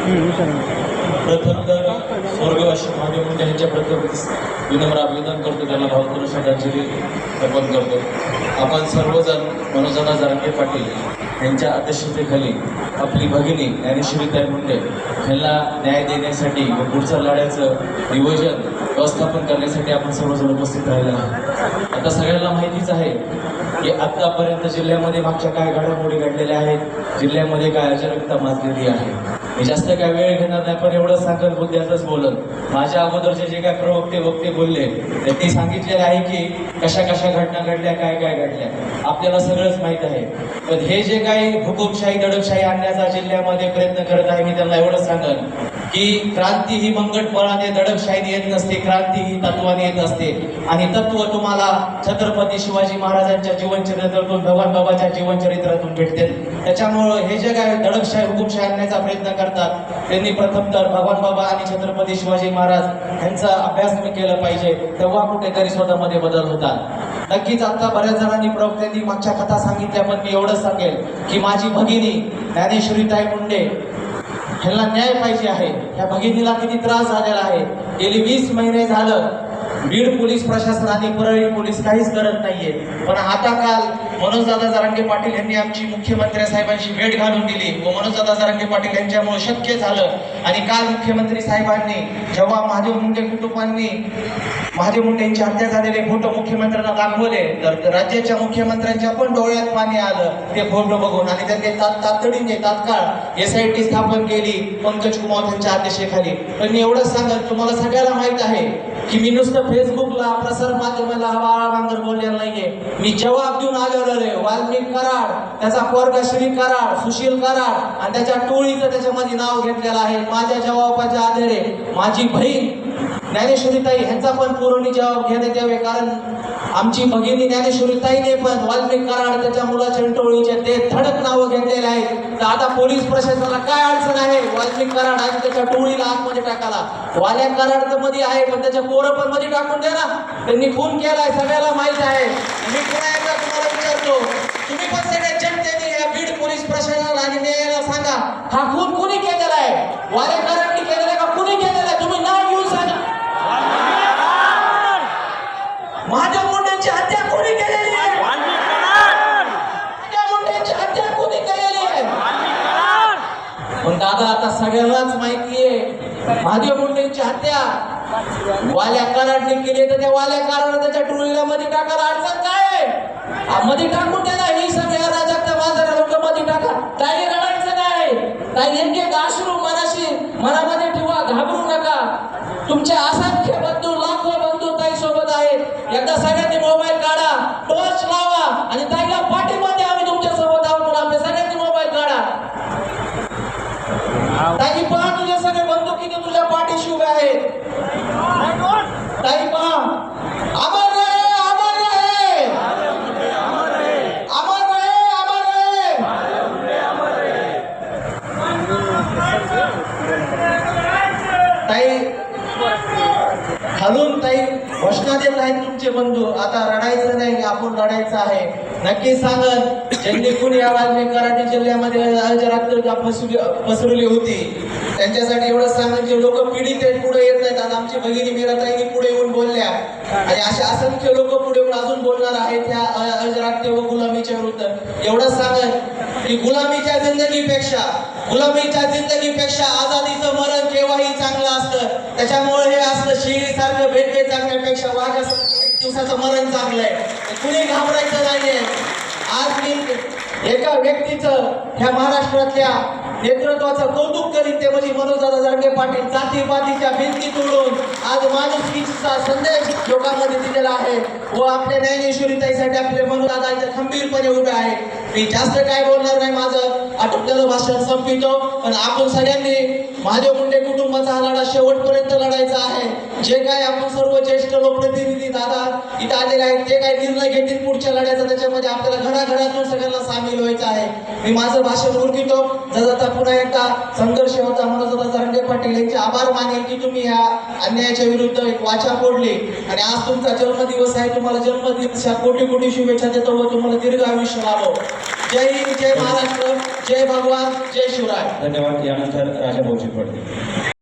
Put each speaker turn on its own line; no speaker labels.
प्रथम तर स्वर्गवासी महादेव मुंडे यांच्या प्रथम विनम्र अभिनंदन करतो. त्यांना भावपूर्ण श्रद्धांजली अर्पण करतो. आपण सर्वजण मनोजना जारंगे पाटील यांच्या अध्यक्षतेखाली आपली भगिनी ज्ञानेश्वरीताई मुंडे यांना न्याय देण्यासाठी व पुढच्या लढ्याचं नियोजन व्यवस्थापन करण्यासाठी आपण सर्वजण उपस्थित राहिलो आहोत. आता सगळ्यांना माहितीच आहे की आत्तापर्यंत जिल्ह्यामध्ये मागच्या काय घडामोडी घडलेल्या आहेत. जिल्ह्यामध्ये काय अजरकता माजलेली आहे. मी जास्त काय वेळ घेणार नाही पण एवढं सांगत बुद्ध्याचंच बोलत. माझ्या अगोदरचे जे काय प्रवक्ते वक्ते बोलले त्यांनी सांगितले आहे की कशा कशा घटना घडल्या काय काय घडल्या. आपल्याला सगळंच माहीत आहे. पण हे जे काही हुकुमशाही दडपशाही आणण्याचा जिल्ह्यामध्ये प्रयत्न करत आहे मी त्यांना एवढं सांगत की क्रांती ही मंगटपणाने दडपशाहीने येत नसते क्रांती ही तत्वाने येत असते. आणि तत्व तुम्हाला छत्रपती शिवाजी महाराजांच्या जीवनचरित्रातून भगवान बाबाच्या जीवनचरित्रातून भेटते. त्याच्यामुळं हे जे काय दडपशाही हुकुमशाही आणण्याचा प्रयत्न करतात त्यांनी प्रथम तर भगवान बाबा आणि छत्रपती शिवाजी महाराज यांचा अभ्यास मी केला पाहिजे तेव्हा कुठेतरी स्वतःमध्ये बदल होतात. नक्कीच आता बऱ्याच जणांनी प्रवक्त्यांनी मागच्या कथा सांगितल्या पण मी एवढंच सांगेल की माझी भगिनी ज्ञानेश्वरीताई मुंडे ह्यांना न्याय पाहिजे आहे. ह्या भगिनीला किती त्रास झालेला आहे. गेली वीस महिने झालं. बीड पोलीस प्रशासन आणि परळी पोलीस काहीच करत नाहीये. पण आता काल मनोजदादा जरांगे पाटील यांनी आमची मुख्यमंत्री साहेबांशी भेट घालून दिली. व मनोजदादा जरांगे पाटील यांच्यामुळे शक्य झालं. आणि काल मुख्यमंत्री साहेबांनी जेव्हा महादेव मुंडे कुटुंबांनी महादेव मुंडे यांची हत्या झालेले फोटो मुख्यमंत्र्यांना दाखवले तर राज्याच्या मुख्यमंत्र्यांच्या पण डोळ्यात पाणी आलं. ते फोटो बघून आणि त्यांनी तातडीने तात्काळ एस आय टी स्थापन केली पंकज कुमार यांच्या अध्यक्षतेखाली. पण मी एवढंच सांगत तुम्हाला सगळ्याला माहीत आहे की मी नुसतं फेसबुकला प्रसार माध्यमाला बाळा वांगर बोललेला नाहीये. मी जवाब देऊन आलेलो आहे वाल्मिक कराड त्याचा पोरगा श्री कराड सुशील कराड आणि त्याच्या टोळीचं त्याच्यामध्ये नाव घेतलेलं आहे. माझ्या जबाबाच्या आधारे माझी बहीण ज्ञानेश्वरीताई ह्यांचा पण पुरवणी जबाब घेण्यात यावे कारण आमची भगिनी ज्ञानेश्वरीताईने पण वाल्मिक कराड त्याच्या मुलाच्या टोळीचे ते धडक नावं घेतलेले आहेत. तर आता पोलीस प्रशासनाला काय अडचण आहे? वाल्मिक कराड आणि त्याच्या टोळीला आतमध्ये टाकाला वाल्या कराड तर मध्ये आहे पण त्याच्या पोरं पण मध्ये टाकून द्या ना. त्यांनी खून केलाय सगळ्याला माहीत आहे. मी पुन्हा एकदा तुम्हाला विचारतो तुम्ही पण सगळ्या जनतेने या बीड पोलीस प्रशासनाला आणि न्यायालयाला सांगा हा खून कोणी केलेला आहे? वाल्या कराडनी केलेला आहे का कुणी केलेला आहे तुम्ही नाव घेऊन सांगा महादेव मुंडेंची हत्या कोणी केलेली आहे महादेव मुंडेंची हत्या कोणी केलेली आहे पण दादा आता सगळ्यांनाच माहिती आहे महादेव मुंडेंची हत्या. वाल्या कराडने केली तर त्या वाल्या कराड त्याच्या टोळीला मध्ये टाकायला अडचण काय आहे? मध्ये टाकून त्याला ना ही सगळ्या राजाच्या बाजारा लोक मध्ये टाका. काही रडायचं नाही काही नेमके गाशरू मनाशी मनामध्ये ठेवा घाबरू नका. तुमच्या असा ताई खालून ताई घोषणा देत आहेत तुमचे बंधू आता रडायचं नाही आपण रडायचं आहे. नक्की सांगत ज्यांनी कुणी या वाल्मिक कराडी जिल्ह्यामध्ये अजरात्र फसवली पसरवली होती त्यांच्यासाठी एवढं सांगत जे लोक पिढी आहेत पुढे येत नाहीत. आता आमची भगिनी मीराताईंनी पुढे येऊन बोलल्या. आणि असे असंख्य लोक पुढे येऊन अजून बोलणार आहेत त्या अजरात्र व गुलामीच्या विरुद्ध. एवढंच सांगत की गुलामीच्या जिंदगीपेक्षा गुलामीच्या जिंदगीपेक्षा आझादीचं मरण केव्हाही चांगलं असतं? त्याच्यामुळे हे असलं शिळीसारखं भेटते चांगल्यापेक्षा वाघ एक दिवसाचं मरण चांगलं आहे. कुणी घाबरायचं नाहीये. आज मी एका व्यक्तीचं ह्या महाराष्ट्रातल्या नेतृत्वाचं कौतुक करीत ते म्हणजे मनोजदादा जरंगे पाटील जातीपातीच्या भिंती तोडून आज माणुसकीचा संदेश लोकांमध्ये दिलेला आहे. व आपल्या ज्ञानेश्वरीताईसाठी आपले मनोदादा इथे खंबीरपणे उभे आहे. मी जास्त काय बोलणार नाही माझं. आटोपलेलं भाषण संपितो पण आपण सगळ्यांनी महादेव मुंडे कुटुंबाचा हा लढा शेवटपर्यंत लढायचा आहे. जे काय आपण सर्व ज्येष्ठ लोकप्रतिनिधी दादा इथं आलेले आहेत ते काय निर्णय घेतील पुढच्या लढ्याचा त्याच्यामध्ये आपल्याला घराघरातून सगळ्यांना सामील व्हायचं आहे. मी माझं भाषण उरकितो. आभार मानेल की तुम्ही या अन्यायाच्या विरुद्ध एक वाचा फोडली. आणि आज तुमचा जन्मदिवस आहे तुम्हाला जन्मदिवसा कोटी कोटी शुभेच्छा देतो व तुम्हाला दीर्घ आयुष्य लाभो. जय हिंद जय महाराष्ट्र
जय भगवान जय शिवराय.
धन्यवाद यानंतर राजा भाऊजी पडते